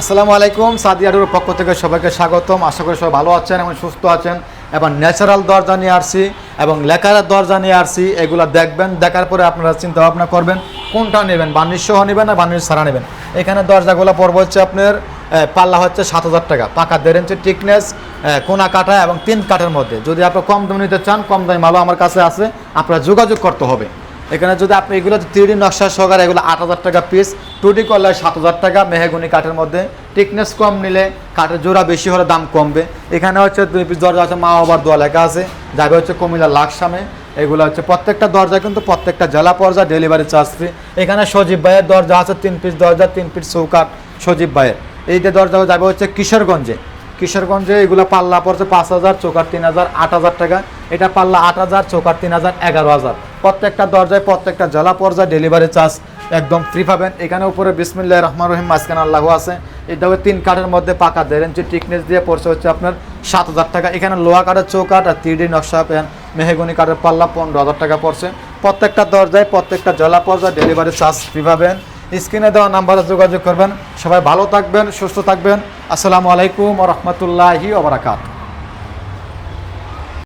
আসসালামু আলাইকুম সাদিয়াডুর পক্ষ থেকে সবাইকে স্বাগতম। আশা করি সবাই ভালো আছেন এবং সুস্থ আছেন এবং ন্যাচারাল দরজা নিয়ে আসছি এবং লেখার দরজা নিয়ে আসছি। এগুলো দেখবেন, দেখার পরে আপনারা চিন্তা ভাবনা করবেন, কোনটা নেবেন? বার্নিশ সহ নেবেন না বার্নিশ ছাড়া নেবেন? এখানে দরজাগুলো পর্ব হচ্ছে আপনার পাল্লা হচ্ছে সাত হাজার টাকা। পাকা দেড় ইঞ্চি টিকনেস কোনা কাটা এবং তিন কাঠের মধ্যে। যদি আপনি কম দামে নিতে চান, কম দামি মালও আমার কাছে আছে, আপনারা যোগাযোগ করতে হবে। এখানে যদি আপনি এগুলো থ্রি নকশা সহকারে এগুলো আট হাজার টাকা পিস টু ডি করলে সাত হাজার টাকা, মেহেগুনি কাঠের মধ্যে। টিকনেস কম নিলে কাঠের জোড়া বেশি হলে দাম কমবে। এখানে হচ্ছে দুই পিস দরজা আছে, মা বাবার দোয়া লেখা আছে। যাবে হচ্ছে কুমিল্লা লাকসামে। এগুলো হচ্ছে প্রত্যেকটা দরজা, কিন্তু প্রত্যেকটা জেলা পর্যায়ে ডেলিভারি চার্জ ফ্রি এখানে সজীব ভাইয়ের দরজা আছে, তিন পিস দরজা, তিন পিস চৌকাট সজীব ভাইয়ের। এই যে দরজা যাবে হচ্ছে কিশোরগঞ্জে। কিশোরগঞ্জে এগুলো পাল্লা পড়ছে পাঁচ হাজার চৌকার তিন হাজার, আট হাজার টাকা। এটা পাল্লা আট হাজার চৌকার তিন হাজার, এগারো হাজার। প্রত্যেকটা দরজায়, প্রত্যেকটা জেলা পর্যায়ে ডেলিভারি চার্জ একদম ফ্রি পাবেন। এখানে উপরে বিসমিল্লাহ রহমান রহিম মাঝখানে আল্লাহ আছে। এটা হবে তিন কাঠের মধ্যে পাকা দেড় ইঞ্চি টিকনেস দিয়ে পড়ছে হচ্ছে আপনার সাত হাজার টাকা। এখানে লোহা কাঠের চৌকাঠ আর থ্রি নকশা পেন, মেহেগুনি কাঠের পাল্লা পনেরো হাজার টাকা পড়ছে। প্রত্যেকটা দরজায়, প্রত্যেকটা জেলা পর্যায়ে ডেলিভারি চার্জ ফ্রি পাবেন। স্ক্রিনে দেওয়া নাম্বারে যোগাযোগ করবেন। সবাই ভালো থাকবেন, সুস্থ থাকবেন। আসসালামু আলাইকুম রহমতুল্লাহি ওবরাকাত